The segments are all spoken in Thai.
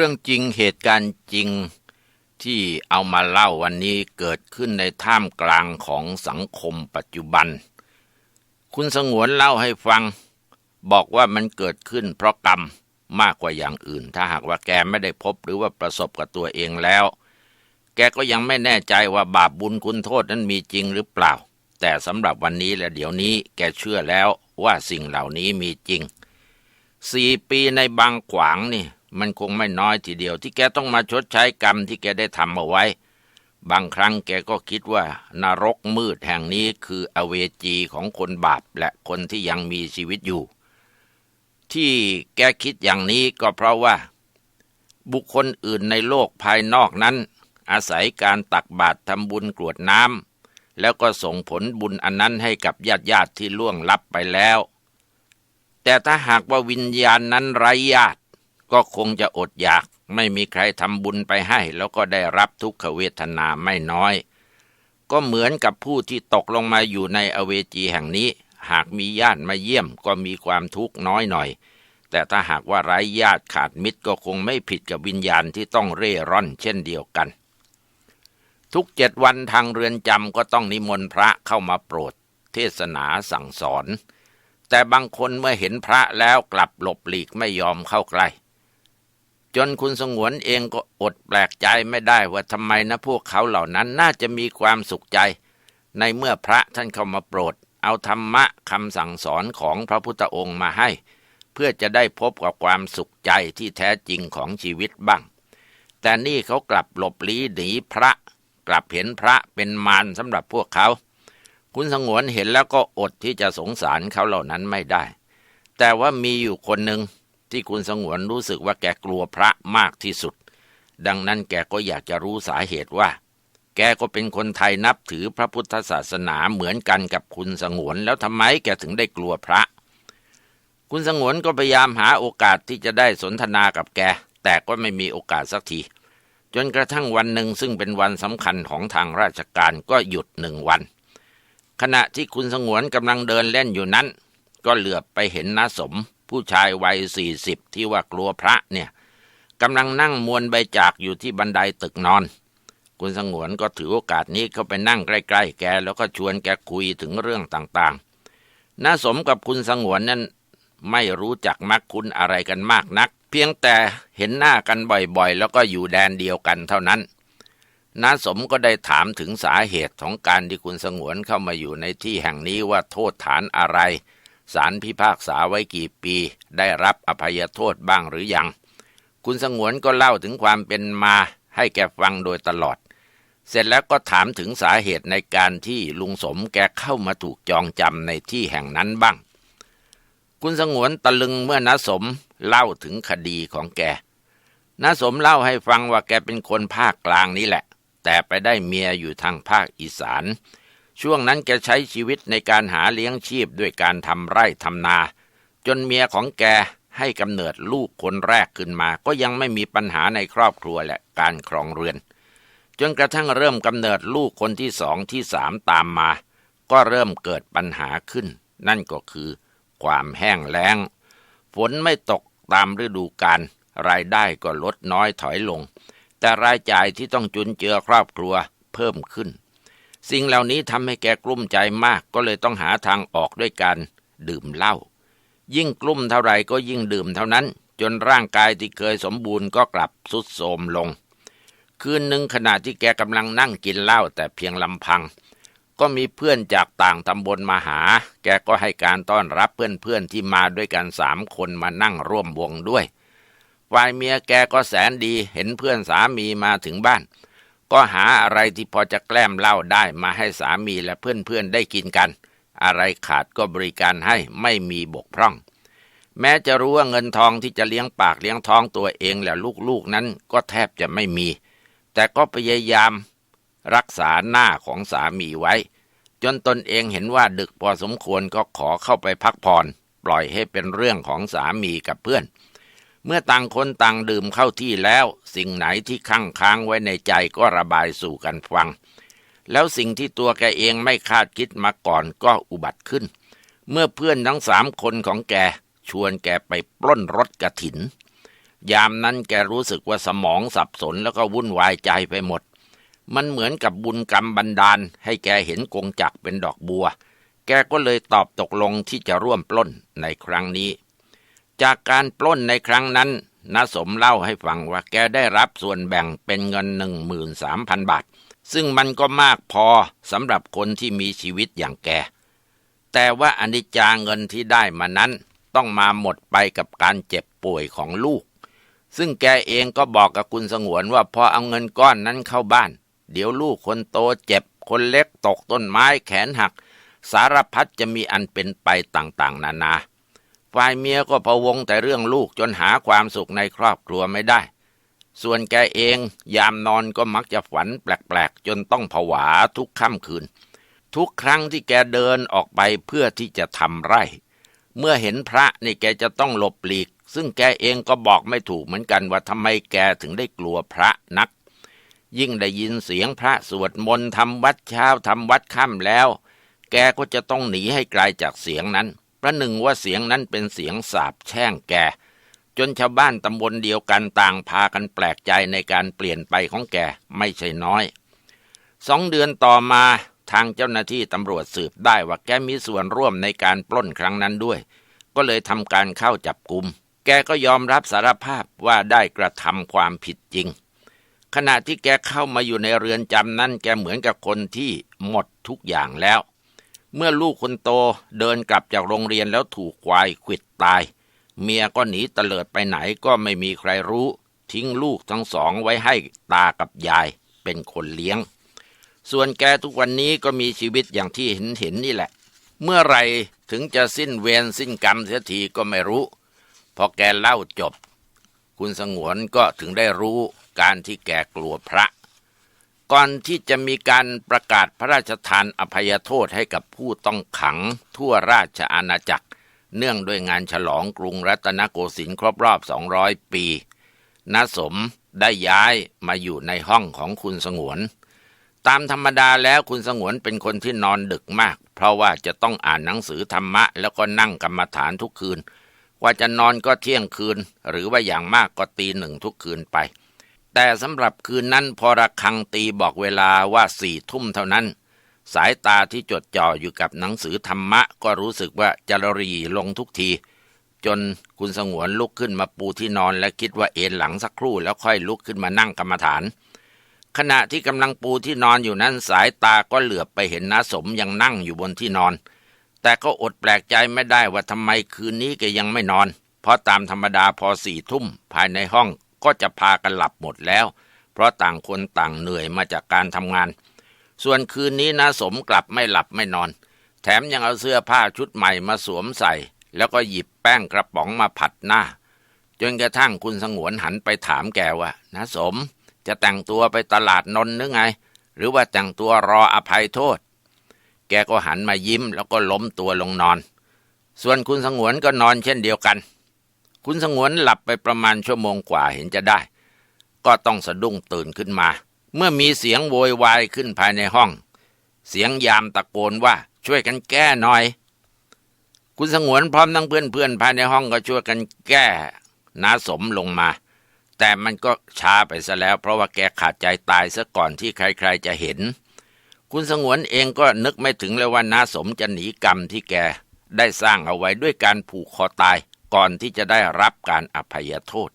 เรื่องจริงเหตุการณ์จริงที่เอามาเล่าวันนี้เกิดขึ้นในท่ามกลางของสังคมปัจจุบัน คุณสงวนเล่าให้ฟัง บอกว่ามันเกิดขึ้นเพราะกรรมมากกว่าอย่างอื่น ถ้าหากว่าแกไม่ได้พบหรือว่าประสบกับตัวเองแล้ว แกก็ยังไม่แน่ใจว่าบาปบุญคุณโทษนั้นมีจริงหรือเปล่า แต่สำหรับวันนี้และเดี๋ยวนี้แกเชื่อแล้วว่าสิ่งเหล่านี้มีจริงสี่ปีในบางขวางนี่ มันคงไม่น้อยทีเดียว ที่แกต้องมาชดใช้กรรมที่แกได้ทำเอาไว้ บางครั้งแกก็คิดว่านรกมืดแห่งนี้คืออเวจีของคนบาปและคนที่ยังมีชีวิตอยู่ ที่แกคิดอย่างนี้ก็เพราะว่า บุคคลอื่นในโลกภายนอกนั้น อาศัยการตักบาตรทำบุญกรวดน้ำแล้วก็ส่งผลบุญอันนั้นให้กับญาติญาติที่ล่วงลับไปแล้ว แต่ถ้าหากว่าวิญญาณนั้นไร้ญาติ ก็คงจะอดอยาก ไม่มีใครทำบุญไปให้ แล้วก็ได้รับทุกขเวทนาไม่น้อย ก็เหมือนกับผู้ที่ตกลงมาอยู่ในอเวจีแห่งนี้ หากมีญาติมาเยี่ยมก็มีความทุกข์น้อยหน่อย แต่ถ้าหากว่าไร้ญาติขาดมิตรก็คงไม่ผิดกับวิญญาณที่ต้องเร่ร่อนเช่นเดียวกัน ทุกเจ็ดวันทางเรือนจำก็ต้องนิมนต์พระเข้ามาโปรด เทศนาสั่งสอน แต่บางคนเมื่อเห็นพระแล้วกลับหลบหลีกไม่ยอมเข้าใกล้ จนคุณสงวนเองก็อดแปลกใจไม่ได้ว่าทำไมนะพวกเขาเหล่านั้นน่าจะมีความสุขใจ ในเมื่อพระท่านเข้ามาโปรด เอาธรรมะคำสั่งสอนของพระพุทธองค์มาให้ เพื่อจะได้พบกับความสุขใจที่แท้จริงของชีวิตบ้าง แต่นี่เขากลับหลบลี้หนีพระ กลับเห็นพระเป็นมารสำหรับพวกเขา คุณสงวนเห็นแล้วก็อดที่จะสงสารเขาเหล่านั้นไม่ได้ แต่ว่ามีอยู่คนหนึ่ง ที่คุณสงวนรู้สึกว่าแกกลัวพระมากที่สุด ดังนั้นแกก็อยากจะรู้สาเหตุว่า แกก็เป็นคนไทยนับถือพระพุทธศาสนาเหมือนกันกับคุณสงวนแล้วทำไมแกถึงได้กลัวพระ คุณสงวนก็พยายามหาโอกาสที่จะได้สนทนากับแก แต่ก็ไม่มีโอกาสสักทีจนกระทั่งวันหนึ่งซึ่งเป็นวันสำคัญของทางราชการก็หยุดหนึ่งวัน ขณะที่คุณสงวนกำลังเดินเล่นอยู่นั้น ก็เหลือบไปเห็นนาสม ผู้ชายวัยสี่สิบที่ว่ากลัวพระเนี่ยกำลังนั่งมวนใบจากอยู่ที่บันไดตึกนอน คุณสงวนก็ถือโอกาสนี้เข้าไปนั่งใกล้ๆแก แล้วก็ชวนแกคุยถึงเรื่องต่างๆน่าสมกับคุณสงวนนั้นไม่รู้จักมักคุณอะไรกันมากนัก เพียงแต่เห็นหน้ากันบ่อยๆ แล้วก็อยู่แดนเดียวกันเท่านั้นน้าสมก็ได้ถามถึงสาเหตุของการที่คุณสงวนเข้ามาอยู่ในที่แห่งนี้ว่าโทษฐานอะไร ศาลพิพากษาไว้กี่ปี ได้รับอภัยโทษบ้างหรือยัง คุณสงวนก็เล่าถึงความเป็นมาให้แกฟังโดยตลอด เสร็จแล้วก็ถามถึงสาเหตุในการที่ลุงสมแกเข้ามาถูกจองจำในที่แห่งนั้นบ้าง คุณสงวนตะลึงเมื่อนาสมเล่าถึงคดีของแกนาสมเล่าให้ฟังว่าแกเป็นคนภาคกลางนี้แหละ แต่ไปได้เมียอยู่ทางภาคอีสาน ช่วงนั้นแกใช้ชีวิตในการหาเลี้ยงชีพด้วยการทำไร่ทำนา จนเมียของแกให้กำเนิดลูกคนแรกขึ้นมา ก็ยังไม่มีปัญหาในครอบครัวและการครองเรือน จนกระทั่งเริ่มกำเนิดลูกคนที่สองที่สามตามมา ก็เริ่มเกิดปัญหาขึ้น นั่นก็คือ ความแห้งแล้ง ฝนไม่ตกตามฤดูกาลรายได้ก็ลดน้อยถอยลง แต่รายจ่ายที่ต้องจุนเจือครอบครัวเพิ่มขึ้น สิ่งเหล่านี้ทำให้แกกลุ้มใจมากก็เลยต้องหาทางออกด้วยการดื่มเหล้ายิ่งกลุ้มเท่าไรก็ยิ่งดื่มเท่านั้น จนร่างกายที่เคยสมบูรณ์ก็กลับสุดโทมลง คืนหนึ่งขณะที่แกกำลังนั่งกินเหล้าแต่เพียงลำพัง ก็มีเพื่อนจากต่างตำบลมาหา แกก็ให้การต้อนรับเพื่อนๆที่มาด้วยกันสามคนมานั่งร่วมวงด้วยฝ่ายเมียแกก็แสนดีเห็นเพื่อนสามีมาถึงบ้าน ก็หาอะไรที่พอจะแกล้มเหล้าได้มาให้สามีและเพื่อนๆได้กินกัน อะไรขาดก็บริการให้ไม่มีบกพร่อง แม้จะรู้ว่าเงินทองที่จะเลี้ยงปากเลี้ยงท้องตัวเองและลูกๆนั้นก็แทบจะไม่มี แต่ก็พยายาม รักษาหน้าของสามีไว้ จนตนเองเห็นว่าดึกพอสมควรก็ขอเข้าไปพักผ่อน ปล่อยให้เป็นเรื่องของสามีกับเพื่อน เมื่อต่างคนต่างดื่มเข้าที่แล้ว สิ่งไหนที่ค้างค้างไว้ในใจก็ระบายสู่กันฟัง แล้วสิ่งที่ตัวแกเองไม่คาดคิดมาก่อนก็อุบัติขึ้น เมื่อเพื่อนทั้งสามคนของแกชวนแกไปปล้นรถกระถิน ยามนั้นแกรู้สึกว่าสมองสับสนแล้วก็วุ่นวายใจไปหมด มันเหมือนกับบุญกรรมบันดาล ให้แกเห็นกงจักเป็นดอกบัว แกก็เลยตอบตกลงที่จะร่วมปล้นในครั้งนี้ จากการปล้นในครั้งนั้นนาสมเล่าให้ฟังว่าแกได้รับส่วนแบ่งเป็นเงินหนึ่งหมื่นสามพันบาท ซึ่งมันก็มากพอสำหรับคนที่มีชีวิตอย่างแก แต่ว่าอนิจจาเงินที่ได้มานั้น ต้องมาหมดไปกับการเจ็บป่วยของลูก ซึ่งแกเองก็บอกกับคุณสงวนว่าพอเอาเงินก้อนนั้นเข้าบ้าน เดี๋ยวลูกคนโตเจ็บ คนเล็กตกต้นไม้แขนหัก สารพัดจะมีอันเป็นไปต่างๆ นานา ฝ่ายเมียก็พะวงแต่เรื่องลูกจนหาความสุขในครอบครัวไม่ได้ ส่วนแกเองยามนอนก็มักจะฝันแปลกๆ จนต้องผวาทุกค่ำคืน ทุกครั้งที่แกเดินออกไปเพื่อที่จะทำไร่ เมื่อเห็นพระนี่แกจะต้องหลบหลีก ซึ่งแกเองก็บอกไม่ถูกเหมือนกันว่าทำไมแกถึงได้กลัวพระนัก ยิ่งได้ยินเสียงพระสวดมนต์ทำวัดเช้าทำวัดค่ำแล้ว แกก็จะต้องหนีให้ไกลจากเสียงนั้น ประหนึ่งว่าเสียงนั้นเป็นเสียงสาบแช่งแก จนชาวบ้านตำบลเดียวกันต่างพากันแปลกใจในการเปลี่ยนไปของแกไม่ใช่น้อย สองเดือนต่อมาทางเจ้าหน้าที่ตำรวจสืบได้ว่าแกมีส่วนร่วมในการปล้นครั้งนั้นด้วย ก็เลยทำการเข้าจับกลุม แกก็ยอมรับสารภาพว่าได้กระทำความผิดจริง ขณะที่แกเข้ามาอยู่ในเรือนจำนั้นแกเหมือนกับคนที่หมดทุกอย่างแล้ว เมื่อลูกคนโตเดินกลับจากโรงเรียนแล้วถูกควายขิดตาย เมียก็หนีเตลิดไปไหนก็ไม่มีใครรู้ ทิ้งลูกทั้งสองไว้ให้ตากับยายเป็นคนเลี้ยง ส่วนแกทุกวันนี้ก็มีชีวิตอย่างที่เห็นเห็นนี่แหละ เมื่อไรถึงจะสิ้นเวรสิ้นกรรมเสียทีก็ไม่รู้ พอแกเล่าจบ คุณสงวนก็ถึงได้รู้การที่แกกลัวพระ ก่อนที่จะมีการประกาศพระราชทานอภัยโทษให้กับผู้ต้องขังทั่วราชอาณาจักร เนื่องด้วยงานฉลองกรุงรัตนโกสินทร์ครบรอบ 200 ปีนสมได้ย้ายมาอยู่ในห้องของคุณสงวน ตามธรรมดาแล้วคุณสงวนเป็นคนที่นอนดึกมาก เพราะว่าจะต้องอ่านหนังสือธรรมะ แล้วก็นั่งกรรมฐานทุกคืน ว่าจะนอนก็เที่ยงคืน หรือว่าอย่างมากก็ตีหนึ่งทุกคืนไป แต่สำหรับคืนนั้นพอระฆังตีบอกเวลาว่าสี่ทุ่มเท่านั้น สายตาที่จดจ่ออยู่กับหนังสือธรรมะ ก็รู้สึกว่าจรรีลงทุกที จนคุณสงวนลุกขึ้นมาปูที่นอนและคิดว่าเอนหลังสักครู่แล้วค่อยลุกขึ้นมานั่งกรรมฐาน ขณะที่กำลังปูที่นอนอยู่นั้นสายตาก็เหลือบไปเห็นน้าสมยังนั่งอยู่บนที่นอน แต่ก็อดแปลกใจไม่ได้ว่าทำไมคืนนี้แกยังไม่นอน เพราะตามธรรมดาพอสี่ทุ่มภายในห้อง ก็จะพากันหลับหมดแล้ว เพราะต่างคนต่างเหนื่อยมาจากการทำงาน ส่วนคืนนี้นะสมกลับไม่หลับไม่นอน แถมยังเอาเสื้อผ้าชุดใหม่มาสวมใส่ แล้วก็หยิบแป้งกระป๋องมาผัดหน้า จนกระทั่งคุณสงวนหันไปถามแกว่านะสม จะแต่งตัวไปตลาดนนหรือไง หรือว่าแต่งตัวรออภัยโทษ แกก็หันมายิ้มแล้วก็ล้มตัวลงนอน ส่วนคุณสงวนก็นอนเช่นเดียวกัน คุณสงวนหลับไปประมาณชั่วโมงกว่าเห็นจะได้ ก็ต้องสะดุ้งตื่นขึ้นมา เมื่อมีเสียงโวยวายขึ้นภายในห้อง เสียงยามตะโกนว่าช่วยกันแก้หน่อย คุณสงวนพร้อมทั้งเพื่อนเพื่อนภายในห้องก็ช่วยกันแก้นาสมลงมา แต่มันก็ช้าไปซะแล้ว เพราะว่าแกขาดใจตายซะก่อนที่ใครๆจะเห็น คุณสงวนเองก็นึกไม่ถึงเลยว่านาสมจะหนีกรรมที่แกได้สร้างเอาไว้ด้วยการผูกคอตาย ก่อนที่จะได้รับการอภัยโทษ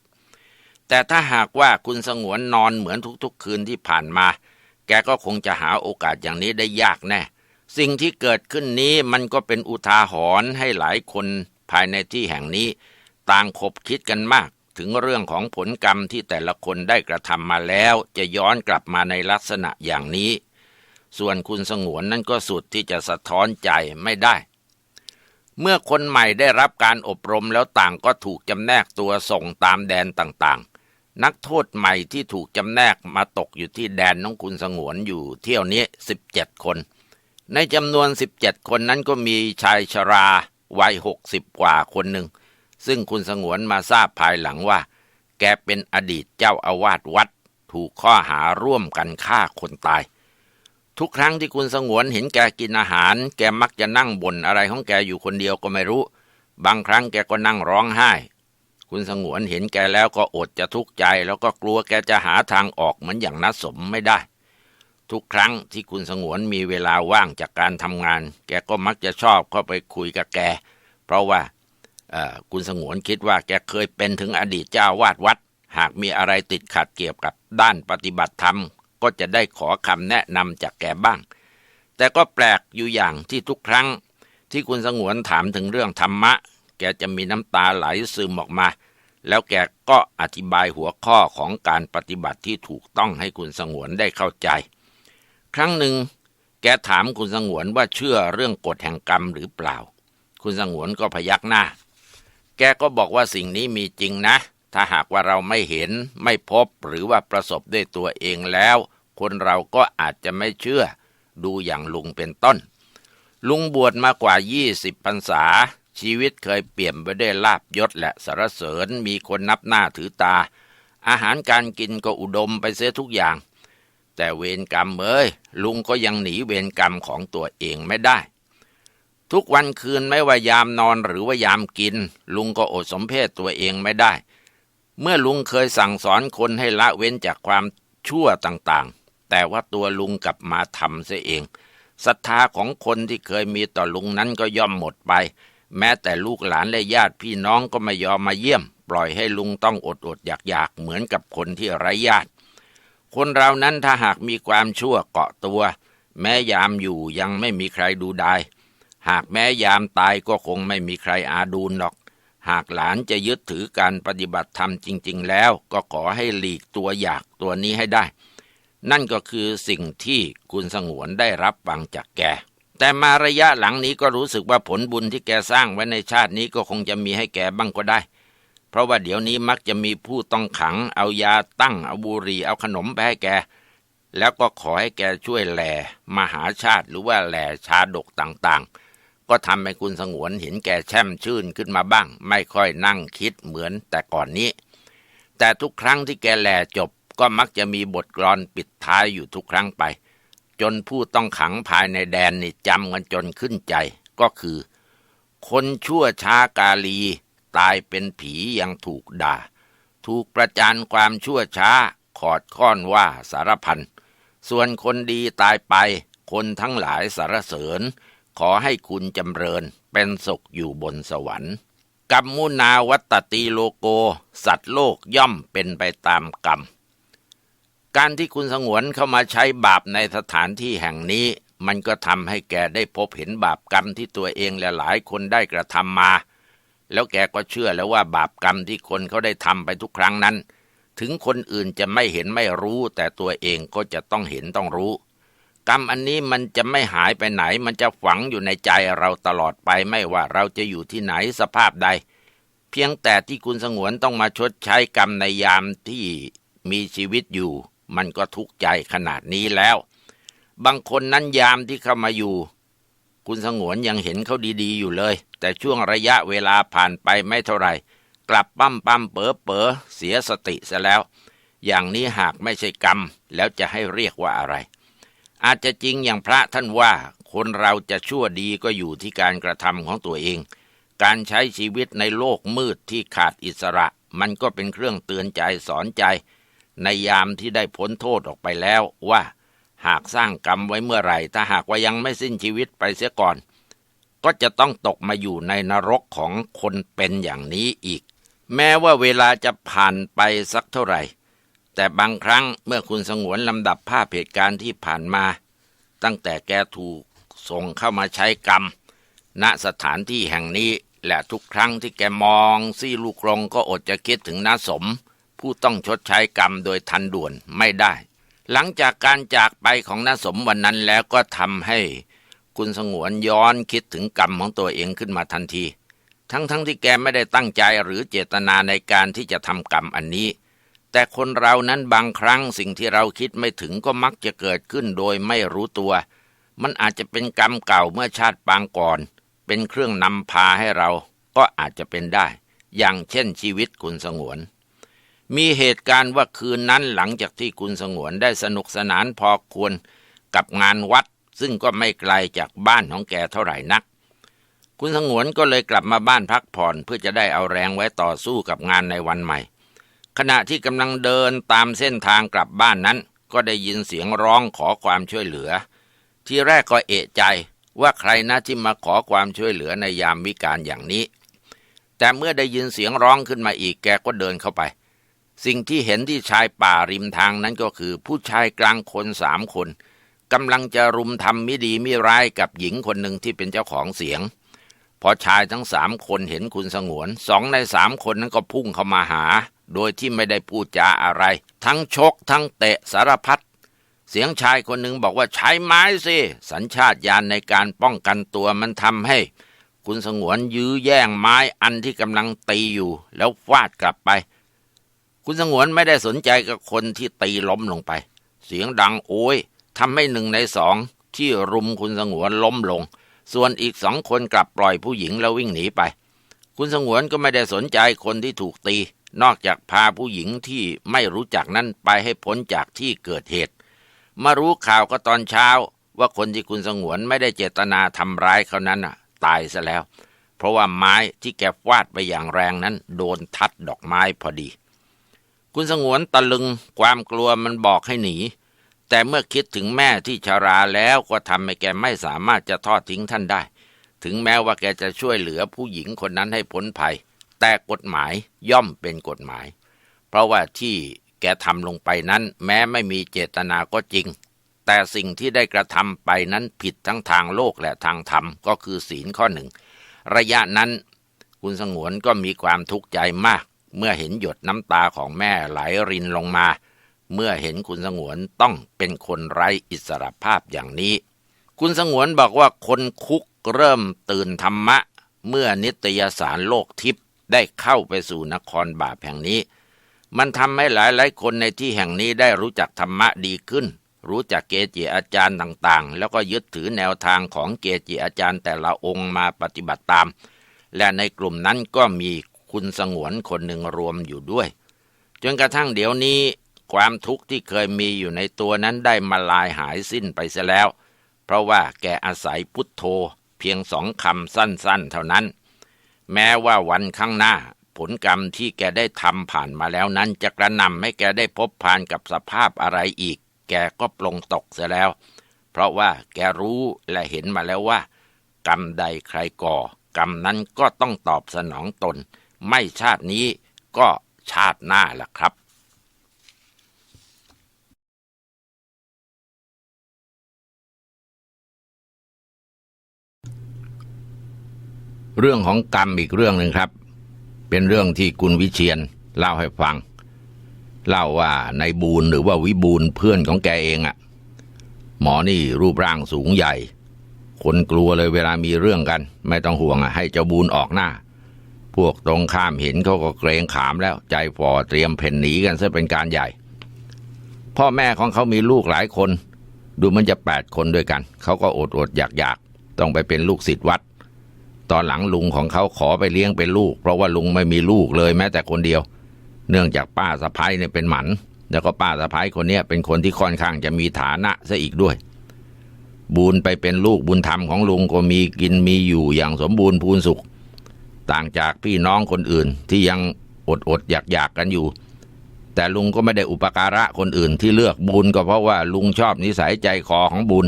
แต่ถ้าหากว่าคุณสงวนนอนเหมือนทุกๆคืนที่ผ่านมา แกก็คงจะหาโอกาสอย่างนี้ได้ยากแน่ สิ่งที่เกิดขึ้นนี้มันก็เป็นอุทาหรณ์ให้หลายคนภายในที่แห่งนี้ ต่างคบคิดกันมากถึงเรื่องของผลกรรมที่แต่ละคนได้กระทำมาแล้ว จะย้อนกลับมาในลักษณะอย่างนี้ ส่วนคุณสงวนนั้นก็สุดที่จะสะท้อนใจไม่ได้ เมื่อคนใหม่ได้รับการอบรมแล้วต่างก็ถูกจำแนกตัวส่งตามแดนต่างๆ นักโทษใหม่ที่ถูกจำแนกมาตกอยู่ที่แดนน้องคุณสงวนอยู่เที่ยวนี้ 17 คน ในจำนวน 17 คนนั้นก็มีชายชราวัย 60 กว่าคนหนึ่ง ซึ่งคุณสงวนมาทราบภายหลังว่า แกเป็นอดีตเจ้าอาวาสวัด ถูกข้อหาร่วมกันฆ่าคนตาย ทุกครั้งที่คุณสงวนเห็นแกกินอาหาร แกมักจะนั่งบ่นอะไรของแกอยู่คนเดียวก็ไม่รู้ บางครั้งแกก็นั่งร้องไห้ คุณสงวนเห็นแกแล้วก็อดจะทุกข์ใจ แล้วก็กลัวแกจะหาทางออกเหมือนอย่างนัสมไม่ได้ ทุกครั้งที่คุณสงวนมีเวลาว่างจากการทำงาน แกก็มักจะชอบเข้าไปคุยกับแก เพราะว่าคุณสงวนคิดว่าแกเคยเป็นถึงอดีตเจ้าวาดวัด หากมีอะไรติดขัดเกี่ยวกับด้านปฏิบัติธรรม ก็จะได้ขอคำแนะนำจากแกบ้าง แต่ก็แปลกอยู่อย่างที่ทุกครั้ง ที่คุณสงวนถามถึงเรื่องธรรมะ แกจะมีน้ำตาไหลซึมออกมา แล้วแกก็อธิบายหัวข้อของการปฏิบัติที่ถูกต้องให้คุณสงวนได้เข้าใจ ครั้งหนึ่ง แกถามคุณสงวนว่าเชื่อเรื่องกฎแห่งกรรมหรือเปล่า คุณสงวนก็พยักหน้า แกก็บอกว่าสิ่งนี้มีจริงนะ ถ้าหากว่าเราไม่เห็นไม่พบหรือว่าประสบด้วยตัวเองแล้ว คนเราก็อาจจะไม่เชื่อ ดูอย่างลุงเป็นต้น ลุงบวชมากว่า 20พรรษา ชีวิตเคยเปี่ยมไปด้วยลาบยศและสรรเสริญมีคนนับหน้าถือตา อาหารการกินก็อุดมไปเสียทุกอย่าง แต่เวรกรรมเอ้ยลุงก็ยังหนีเวรกรรมของตัวเองไม่ได้ทุกวันคืนไม่ว่ายามนอนหรือว่ายามกิน ลุงก็อดสมเพศตัวเองไม่ได้ เมื่อลุงเคยสั่งสอนคนให้ละเว้นจากความชั่วต่างๆ แต่ว่าตัวลุงกลับมาทำเสียเองศรัทธาของคนที่เคยมีต่อลุงนั้นก็ย่อมหมดไป แม้แต่ลูกหลานและญาติพี่น้องก็ไม่ยอมมาเยี่ยม ปล่อยให้ลุงต้องอดอดอยากอยากเหมือนกับคนที่ไร้ญาติ คนเรานั้นถ้าหากมีความชั่วเกาะตัว แม้ยามอยู่ยังไม่มีใครดูได้ หากแม้ยามตายก็คงไม่มีใครอาดูลหรอก หากหลานจะยึดถือการปฏิบัติธรรมจริง ๆ แล้วก็ขอให้หลีกตัวอยากตัวนี้ให้ได้ นั่นก็คือสิ่งที่คุณสงวนได้รับฟังจากแก แต่มาระยะหลังนี้ก็รู้สึกว่าผลบุญที่แกสร้างไว้ในชาตินี้ก็คงจะมีให้แกบ้างก็ได้ เพราะว่าเดี๋ยวนี้มักจะมีผู้ต้องขัง เอายาตั้งเอาบุหรี่เอาขนมไปให้แก แล้วก็ขอให้แกช่วยแหล่มหาชาติหรือว่าแหล่ชาดกต่างๆ ก็ทำให้คุณสงวนเห็นแก่แช่มชื่นขึ้นมาบ้าง ไม่ค่อยนั่งคิดเหมือนแต่ก่อนนี้ แต่ทุกครั้งที่แกแหล่จบ ก็มักจะมีบทกลอนปิดท้ายอยู่ทุกครั้งไป จนผู้ต้องขังภายในแดนนี่จำกันจนขึ้นใจ ก็คือ คนชั่วช้ากาลี ตายเป็นผียังถูกด่า ถูกประจานความชั่วช้า ขอดค้อนว่าสารพันส่วนคนดีตายไป คนทั้งหลายสารเสริญ ขอให้คุณจำเริญเป็นสุขอยู่บนสวรรค์กรรมมุนาวัตตีโลโก สัตว์โลกย่อมเป็นไปตามกรรม การที่คุณสงวนเข้ามาใช้บาปในสถานที่แห่งนี้ มันก็ทำให้แกได้พบเห็นบาปกรรมที่ตัวเองและหลายคนได้กระทำมา แล้วแกก็เชื่อแล้วว่าบาปกรรมที่คนเขาได้ทำไปทุกครั้งนั้น ถึงคนอื่นจะไม่เห็นไม่รู้ แต่ตัวเองก็จะต้องเห็นต้องรู้ กรรมอันนี้มันจะไม่หายไปไหน มันจะฝังอยู่ในใจเราตลอดไปไม่ว่าเราจะอยู่ที่ไหนสภาพใด เพียงแต่ที่คุณสงวนต้องมาชดใช้กรรมในยามที่มีชีวิตอยู่ มันก็ทุกข์ใจขนาดนี้แล้ว บางคนนั้นยามที่เข้ามาอยู่ คุณสงวนยังเห็นเขาดีๆอยู่เลย แต่ช่วงระยะเวลาผ่านไปไม่เท่าไหร่ กลับปั้มปั้มเป๋อเป๋อเสียสติซะแล้ว อย่างนี้หากไม่ใช่กรรมแล้วจะให้เรียกว่าอะไร อาจจะจริงอย่างพระท่านว่า คนเราจะชั่วดีก็อยู่ที่การกระทำของตัวเอง การใช้ชีวิตในโลกมืดที่ขาดอิสระ มันก็เป็นเครื่องเตือนใจสอนใจ ในยามที่ได้พ้นโทษออกไปแล้วว่า หากสร้างกรรมไว้เมื่อไหร่ ถ้าหากว่ายังไม่สิ้นชีวิตไปเสียก่อน ก็จะต้องตกมาอยู่ในนรกของคนเป็นอย่างนี้อีก แม้ว่าเวลาจะผ่านไปสักเท่าไหร่ แต่บางครั้งเมื่อคุณสงวนลำดับภาพเหตุการณ์ที่ผ่านมา ตั้งแต่แกถูกส่งเข้ามาใช้กรรม ณสถานที่แห่งนี้และทุกครั้งที่แกมองซี่ลูกรงก็อดจะคิดถึงน้าสม ผู้ต้องชดใช้กรรมโดยทันด่วนไม่ได้ หลังจากการจากไปของน้าสมวันนั้นแล้วก็ทำให้คุณสงวนย้อนคิดถึงกรรมของตัวเองขึ้นมาทันที ทั้งๆทที่แกไม่ได้ตั้งใจหรือเจตนาในการที่จะทำกรรมอันนี้ แต่คนเรานั้นบางครั้งสิ่งที่เราคิดไม่ถึงก็มักจะเกิดขึ้นโดยไม่รู้ตัว มันอาจจะเป็นกรรมเก่าเมื่อชาติปางก่อน เป็นเครื่องนำพาให้เราก็อาจจะเป็นได้ อย่างเช่นชีวิตคุณสงวน มีเหตุการณ์ว่าคืนนั้นหลังจากที่คุณสงวนได้สนุกสนานพอควรกับงานวัด ซึ่งก็ไม่ไกลจากบ้านของแกเท่าไหร่นัก คุณสงวนก็เลยกลับมาบ้านพักผ่อนเพื่อจะได้เอาแรงไว้ต่อสู้กับงานในวันใหม่ ขณะที่กำลังเดินตามเส้นทางกลับบ้านนั้น ก็ได้ยินเสียงร้องขอความช่วยเหลือ ที่แรกก็เอะใจว่าใครนะที่มาขอความช่วยเหลือในยามวิการอย่างนี้ แต่เมื่อได้ยินเสียงร้องขึ้นมาอีกแกก็เดินเข้าไป สิ่งที่เห็นที่ชายป่าริมทางนั้นก็คือ ผู้ชายกลางคนสามคนกำลังจะรุมทำมิดีมิร้ายกับหญิงคนหนึ่งที่เป็นเจ้าของเสียง พอชายทั้งสามคนเห็นคุณสงวนสองในสามคนนั้นก็พุ่งเข้ามาหา โดยที่ไม่ได้พูดจาอะไร ทั้งชกทั้งเตะสารพัดเสียงชายคนหนึ่งบอกว่าใช้ไม้สิสัญชาตญาณในการป้องกันตัวมันทำให้ คุณสงวนยื้อแย่งไม้อันที่กำลังตีอยู่ แล้วฟาดกลับไป คุณสงวนไม่ได้สนใจกับคนที่ตีล้มลงไป เสียงดังโอยทำให้หนึ่งในสองที่รุมคุณสงวนล้มลง ส่วนอีกสองคนกลับปล่อยผู้หญิงแล้ววิ่งหนีไป คุณสงวนก็ไม่ได้สนใจคนที่ถูกตี นอกจากพาผู้หญิงที่ไม่รู้จักนั้นไปให้พ้นจากที่เกิดเหตุ มารู้ข่าวก็ตอนเช้า ว่าคนที่คุณสงวนไม่ได้เจตนาทำร้ายเขานั้นน่ะ ตายซะแล้ว เพราะว่าไม้ที่แกฟาดไปอย่างแรงนั้น โดนทัดดอกไม้พอดี คุณสงวนตะลึงความกลัวมันบอกให้หนี แต่เมื่อคิดถึงแม่ที่ชาราแล้วก็ทำให้แกไม่สามารถจะทอดทิ้งท่านได้ ถึงแม้ว่าแกจะช่วยเหลือผู้หญิงคนนั้นให้พ้นภัย แต่กฎหมายย่อมเป็นกฎหมาย เพราะว่าที่แกทำลงไปนั้น แม้ไม่มีเจตนาก็จริง แต่สิ่งที่ได้กระทำไปนั้นผิดทั้งทางโลกและทางธรรมก็คือศีลข้อหนึ่ง ระยะนั้นคุณสงวนก็มีความทุกข์ใจมาก เมื่อเห็นหยดน้ำตาของแม่ไหลรินลงมา เมื่อเห็นคุณสงวนต้องเป็นคนไร้อิสรภาพอย่างนี้ คุณสงวนบอกว่าคนคุกเริ่มตื่นธรรมะ เมื่อนิตยสารโลกทิพย์ ได้เข้าไปสู่นครบาปแห่งนี้ มันทำให้หลายๆคนในที่แห่งนี้ได้รู้จักธรรมะดีขึ้น รู้จักเกจิอาจารย์ต่างๆ แล้วก็ยึดถือแนวทางของเกจิอาจารย์แต่ละองค์มาปฏิบัติตาม และในกลุ่มนั้นก็มีคุณสงวนคนหนึ่งรวมอยู่ด้วย จนกระทั่งเดี๋ยวนี้ความทุกข์ที่เคยมีอยู่ในตัวนั้นได้มาลายหายสิ้นไปเสียแล้ว เพราะว่าแกอาศัยพุทโธเพียงสองคำสั้นๆ เท่านั้น แม้ว่าวันข้างหน้า ผลกรรมที่แกได้ทำผ่านมาแล้วนั้นจะกระนำให้แกได้พบผ่านกับสภาพอะไรอีก แกก็ปลงตกเสียแล้ว เพราะว่าแกรู้และเห็นมาแล้วว่า กรรมใดใครก่อ กรรมนั้นก็ต้องตอบสนองตน ไม่ชาตินี้ก็ชาติหน้าล่ะครับ เรื่องของกรรมอีกเรื่องหนึ่งครับ เป็นเรื่องที่คุณวิเชียนเล่าให้ฟัง เล่าว่าในบูนหรือว่าวิบูลเพื่อนของแกเองอะ่ะ หมอนี่รูปร่างสูงใหญ่ คนกลัวเลยเวลามีเรื่องกัน ไม่ต้องห่วงอะ ให้เจ้าบูนออกหน้า พวกตรงข้ามเห็นเขาก็เกรงขามแล้วใจฝ่อเตรียมเพ่นหนีกันซะเป็นการใหญ่ พ่อแม่ของเขามีลูกหลายคน ดูมันจะแปดคนด้วยกัน เขาก็อดอดอยากอยากต้องไปเป็นลูกศิษย์วัด ตอนหลังลุงของเขาขอไปเลี้ยงเป็นลูก เพราะว่าลุงไม่มีลูกเลยแม้แต่คนเดียว เนื่องจากป้าสะพ้ายเนี่ยเป็นหมัน แล้วก็ป้าสะพ้ายคนเนี้ยเป็นคนที่ค่อนข้างจะมีฐานะซะอีกด้วยบุญไปเป็นลูกบุญธรรมของลุงก็มีกินมีอยู่อย่างสมบูรณ์พูนสุข ต่างจากพี่น้องคนอื่นที่ยังอดอดอยากอยากกันอยู่ แต่ลุงก็ไม่ได้อุปการะคนอื่นที่เลือกบุญก็เพราะว่าลุงชอบนิสัยใจคอของบุญ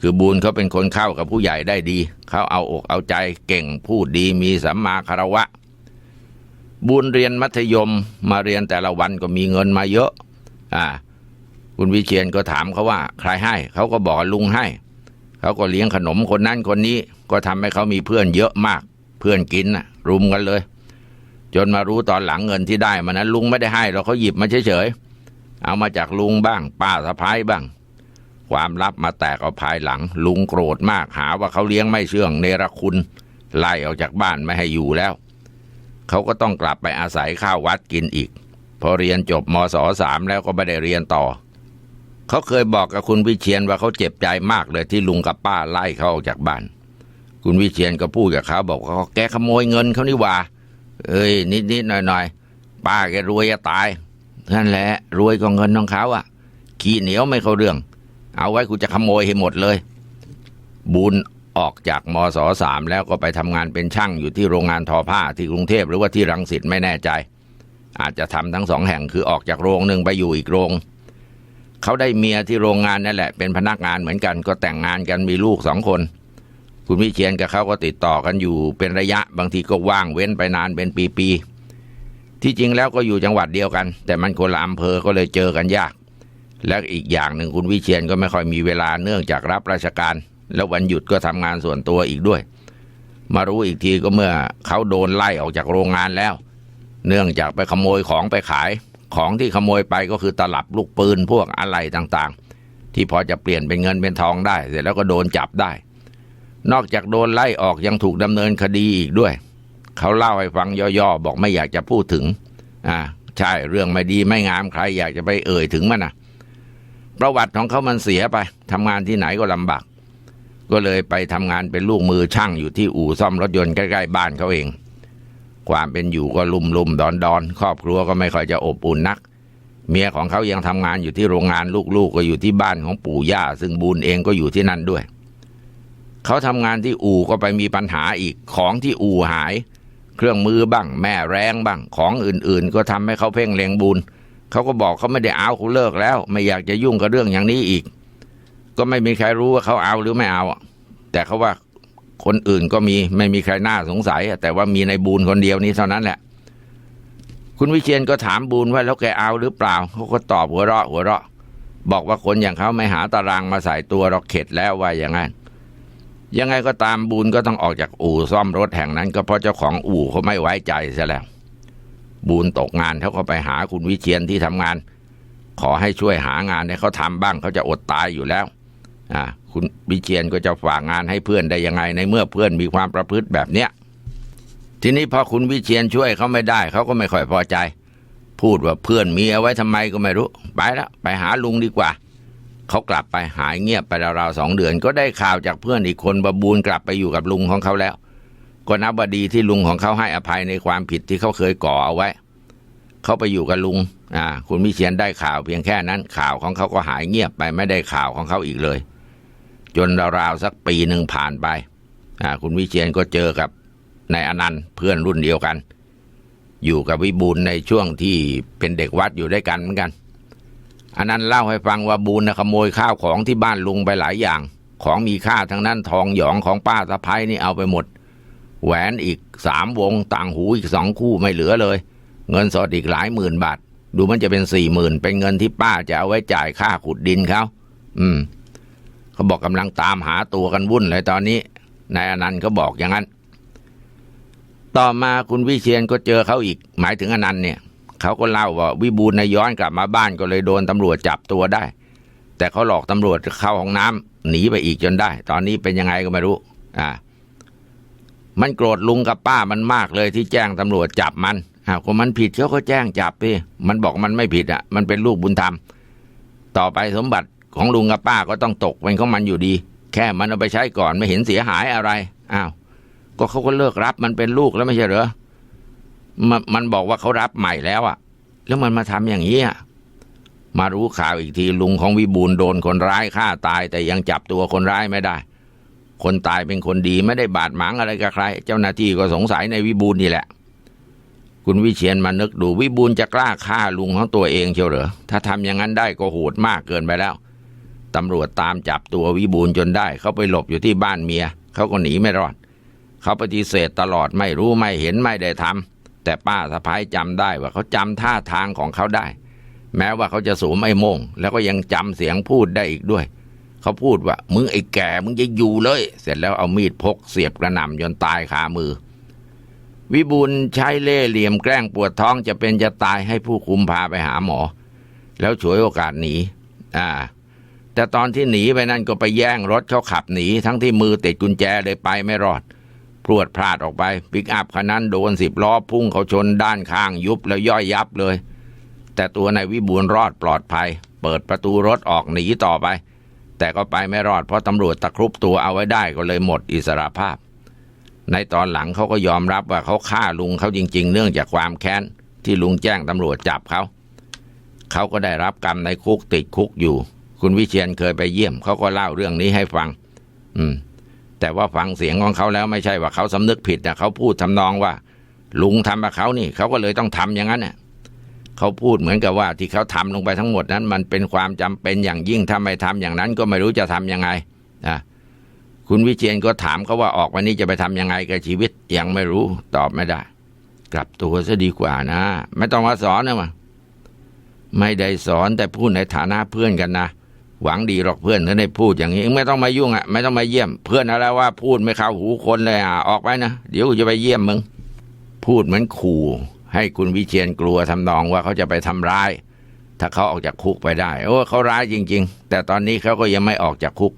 คือบุญเขาเป็นคนเข้ากับผู้ใหญ่ได้ดี เขาเอาอกเอาใจเก่งพูดดีมีสัมมาคารวะบุญเรียนมัธยมมาเรียนแต่ละวันก็มีเงินมาเยอะ อ่า คุณวิเชียนก็ถามเขาว่า ใครให้ เขาก็บอกลุงให้ เขาก็เลี้ยงขนมคนนั้นคนนี้ ก็ทำให้เขามีเพื่อนเยอะมาก เพื่อนกินนะรุมกันเลย จนมารู้ตอนหลังเงินที่ได้มานั้นลุงไม่ได้ให้เราเขาหยิบมาเฉยๆเอามาจากลุงบ้าง ป้าสะพ้ายบ้าง ความลับมาแตกเอาภายหลัง ลุงโกรธมากหาว่าเขาเลี้ยงไม่เชื่องเนรคุณ ไล่ออกจากบ้านไม่ให้อยู่แล้ว เขาก็ต้องกลับไปอาศัยข้าววัดกินอีก พอเรียนจบมศสามแล้วก็ไม่ได้เรียนต่อ เขาเคยบอกกับคุณวิเชียนว่าเขาเจ็บใจมากเลยที่ลุงกับป้าไล่เขาออกจากบ้าน คุณวิเชียนก็พูดกับเขาบอกว่าแกขโมยเงินเขานี่ว่า เอ้ยนิดนิดหน่อยหน่อยๆป้าแกรวยจะตายนั่นแหละรวยก็เงินของเขาอะขี้เหนียวไม่เข้าเรื่อง เอาไว้กูจะขโมยให้หมดเลย บุญออกจากมศสามแล้วก็ไปทำงานเป็นช่างอยู่ที่โรงงานทอผ้าที่กรุงเทพหรือว่าที่รังสิตไม่แน่ใจ อาจจะทำทั้งสองแห่งคือออกจากโรงหนึ่งไปอยู่อีกโรง เขาได้เมียที่โรงงานนั่นแหละ เป็นพนักงานเหมือนกันก็แต่งงานกันมีลูกสองคน คุณวิเชียนกับเขาก็ติดต่อกันอยู่เป็นระยะบางทีก็ว่างเว้นไปนานเป็นปีๆที่จริงแล้วก็อยู่จังหวัดเดียวกัน แต่มันคนละอำเภอก็เลยเจอกันยาก และอีกอย่างหนึ่งคุณวิเชียนก็ไม่ค่อยมีเวลาเนื่องจากรับราชการ แล้ววันหยุดก็ทำงานส่วนตัวอีกด้วย มารู้อีกทีก็เมื่อเขาโดนไล่ออกจากโรงงานแล้ว เนื่องจากไปขโมยของไปขาย ของที่ขโมยไปก็คือตลับลูกปืนพวกอะไรต่างๆ ที่พอจะเปลี่ยนเป็นเงินเป็นทองได้ เสร็จแล้วก็โดนจับได้ นอกจากโดนไล่ออกยังถูกดำเนินคดีอีกด้วย เขาเล่าให้ฟังย่อๆบอกไม่อยากจะพูดถึงอ่าใช่เรื่องไม่ดีไม่งามใครอยากจะไปเอ่ยถึงมันนะ ประวัติของเขามันเสียไปทำงานที่ไหนก็ลำบากก็เลยไปทำงานเป็นลูกมือช่างอยู่ที่อู่ซ่อมรถยนต์ใกล้ๆบ้านเขาเอง ความเป็นอยู่ก็ลุ่มลุ่มดอนดอนครอบครัวก็ไม่ค่อยจะอบอุ่นนัก เมียของเขายังทำงานอยู่ที่โรงงานลูกๆก็อยู่ที่บ้านของปู่ย่า ซึ่งบูนเองก็อยู่ที่นั่นด้วย เขาทำงานที่อู่ก็ไปมีปัญหาอีกของที่อู่หาย เครื่องมือบ้าง แม่แรงบ้าง ของอื่นๆ ก็ทำให้เขาเพ่งเลงบุญ เขาก็บอกเขาไม่ได้เอาเขาเลิกแล้ว ไม่อยากจะยุ่งกับเรื่องอย่างนี้อีก ก็ไม่มีใครรู้ว่าเขาเอาหรือไม่เอาแต่เขาว่าคนอื่นก็มีไม่มีใครน่าสงสัยแต่ว่ามีในบูนคนเดียวนี้เท่านั้นแหละ คุณวิเชียนก็ถามบูนว่าแล้วแกเอาหรือเปล่าเขาก็ตอบหัวเราะหัวเราะ บอกว่าคนอย่างเขาไม่หาตารางมาใส่ตัวเราเข็ดแล้วว่าอย่างนั้นยังไงก็ตามบูนก็ต้องออกจากอู่ซ่อมรถแห่งนั้น ก็เพราะเจ้าของอู่เขาไม่ไว้ใจซะแล้ว บูนตกงานเขาก็ไปหาคุณวิเชียนที่ทำงาน ขอให้ช่วยหางานให้เขาทำบ้างเขาจะอดตายอยู่แล้วอ่าคุณวิเชียนก็จะฝากงานให้เพื่อนได้ยังไงในเมื่อเพื่อนมีความประพฤติแบบเนี้ยทีนี้พอคุณวิเชียนช่วยเขาไม่ได้เขาก็ไม่ค่อยพอใจ พูดว่าเพื่อนมีเอาไว้ทำไมก็ไม่รู้ ไปแล้วไปหาลุงดีกว่าเขากลับไปหายเงียบไปราวๆสองเดือน ก็ได้ข่าวจากเพื่อนอีกคนบาบูนกลับไปอยู่กับลุงของเขาแล้ว ก็นับว่าดีที่ลุงของเขาให้อภัยในความผิดที่เขาเคยก่อเอาไว้ เขาไปอยู่กับลุงอ่าคุณวิเชียนได้ข่าวเพียงแค่นั้นข่าวของเขาก็หายเงียบไปไม่ได้ข่าวของเขาอีกเลย จนราวๆสักปีหนึ่งผ่านไปอ่าคุณวิเชียนก็เจอกับนายอนันต์เพื่อนรุ่นเดียวกัน อยู่กับวิบูลในช่วงที่เป็นเด็กวัดอยู่ด้วยกันเหมือนกันอนันต์เล่าให้ฟังว่าบูลนะขโมยข้าวของที่บ้านลุงไปหลายอย่าง ของมีค่าทั้งนั้นทองหยองของป้าสะพ้ายนี่เอาไปหมด แหวนอีกสามวง ต่างหูอีกสองคู่ไม่เหลือเลย เงินสดอีกหลายหมื่นบาท ดูมันจะเป็นสี่หมื่นเป็นเงินที่ป้าจะเอาไว้จ่ายค่าขุดดินเขาอืมเขาบอกกำลังตามหาตัวกันวุ่นเลยตอนนี้นายอนันต์ก็บอกอย่างนั้น ต่อมาคุณวิเชียนก็เจอเขาอีก หมายถึงอนันต์เนี่ยเขาก็เล่าว่าวิบูลนายย้อนกลับมาบ้านก็เลยโดนตำรวจจับตัวได้ แต่เขาหลอกตำรวจเข้าห้องน้ำหนีไปอีกจนได้ ตอนนี้เป็นยังไงก็ไม่รู้ อ่า มันโกรธลุงกับป้ามันมากเลยที่แจ้งตำรวจจับมันอ่าคนมันผิดเขาก็แจ้งจับพี่ มันบอกมันไม่ผิดอะ มันเป็นลูกบุญธรรม ต่อไปสมบัติของลุงกับป้าก็ต้องตกเป็นของมันอยู่ดี แค่มันเอาไปใช้ก่อนไม่เห็นเสียหายอะไร อ้าว ก็เขาก็เลิกรับมันเป็นลูกแล้วไม่ใช่เหรอมนมันบอกว่าเขารับใหม่แล้วอะ แล้วมันมาทำอย่างนี้อะมารู้ข่าวอีกทีลุงของวิบูลโดนคนร้ายฆ่าตาย แต่ยังจับตัวคนร้ายไม่ได้ คนตายเป็นคนดีไม่ได้บาดหมางอะไรกับใคร เจ้าหน้าที่ก็สงสัยในวิบูลนี่แหละ คุณวิเชียนมานึกดูวิบูลจะกล้าฆ่าลุงของตัวเองเชียวเหรอถ้าทำอย่างนั้นได้ก็โหดมากเกินไปแล้วตำรวจตามจับตัววิบูลจนได้ เขาไปหลบอยู่ที่บ้านเมียเขาก็หนีไม่รอด เขาปฏิเสธตลอดไม่รู้ไม่เห็นไม่ได้ทำแต่ป้าสะพ้ายจำได้ว่าเขาจำท่าทางของเขาได้ แม้ว่าเขาจะสวมไอ้มง แล้วก็ยังจำเสียงพูดได้อีกด้วย เขาพูดว่ามึงไอ้แก่มึงจะอยู่เลย เสร็จแล้วเอามีดพกเสียบกระหน่ำจนตายคามือ วิบูลใช้เล่ห์เหลี่ยมแกล้งปวดท้องจะเป็นจะตายให้ผู้คุมพาไปหาหมอ แล้วฉวยโอกาสหนี อ่า แต่ตอนที่หนีไปนั่นก็ไปแย่งรถเขาขับหนี ทั้งที่มือติดกุญแจเลยไปไม่รอดพรวดพลาดออกไปปิกอัพคันนั้นโดนสิบล้อพุ่งเขาชนด้านข้างยุบแล้วย่อยยับเลย แต่ตัวนายวิบูลรอดปลอดภัย เปิดประตูรถออกหนีต่อไป แต่ก็ไปไม่รอดเพราะตำรวจตะครุบตัวเอาไว้ได้ก็เลยหมดอิสรภาพ ในตอนหลังเขาก็ยอมรับว่าเขาฆ่าลุงเขาจริง ๆ เนื่องจากความแค้นที่ลุงแจ้งตำรวจจับเขาเขาก็ได้รับกรรมในคุกติดคุกอยู่ คุณวิเชียนเคยไปเยี่ยมเขาก็เล่าเรื่องนี้ให้ฟัง อืม แต่ว่าฟังเสียงของเขาแล้วไม่ใช่ว่าเขาสำนึกผิดนะเขาพูดทำนองว่า ลุงทำกับเขานี่เขาก็เลยต้องทำอย่างนั้นเน่ะ เขาพูดเหมือนกับว่าที่เขาทำลงไปทั้งหมดนั้น มันเป็นความจำเป็นอย่างยิ่งถ้าไม่ทำอย่างนั้นก็ไม่รู้จะทำยังไงนะคุณวิเชียนก็ถามเขาว่าออกวันนี้จะไปทำยังไงกับชีวิตยังไม่รู้ตอบไม่ได้ กลับตัวซะดีกว่านะ ไม่ต้องมาสอนนะมาไม่ได้สอนแต่พูดในฐานะเพื่อนกันนะหวังดีหรอกเพื่อนถ้าได้พูดอย่างนี้ไม่ต้องมายุ่งอะไม่ต้องมาเยี่ยม เพื่อนอะไรว่าพูดไม่เข้าหูคนเลยอะออกไปนะเดี๋ยวจะไปเยี่ยมมึง พูดเหมือนขู่ ให้คุณวิเชียนกลัวทำนองว่าเขาจะไปทำร้าย ถ้าเขาออกจากคุกไปได้ โอ้เขาร้ายจริง ๆ แต่ตอนนี้เขาก็ยังไม่ออกจากคุก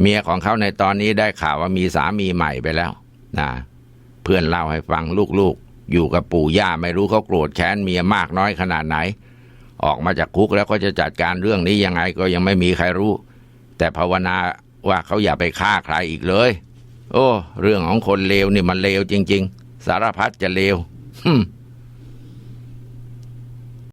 เมียของเขาในตอนนี้ได้ข่าวว่ามีสามีใหม่ไปแล้วนะเพื่อนเล่าให้ฟังลูกๆ อยู่กับปู่ย่าไม่รู้เขาโกรธแค้นเมียมากน้อยขนาดไหน ออกมาจากคุกแล้วก็จะจัดการเรื่องนี้ยังไงก็ยังไม่มีใครรู้ แต่ภาวนาว่าเขาอย่าไปฆ่าใครอีกเลย โอ้ เรื่องของคนเลวนี่มันเลวจริง ๆ สารพัดจะเลวหึ่ม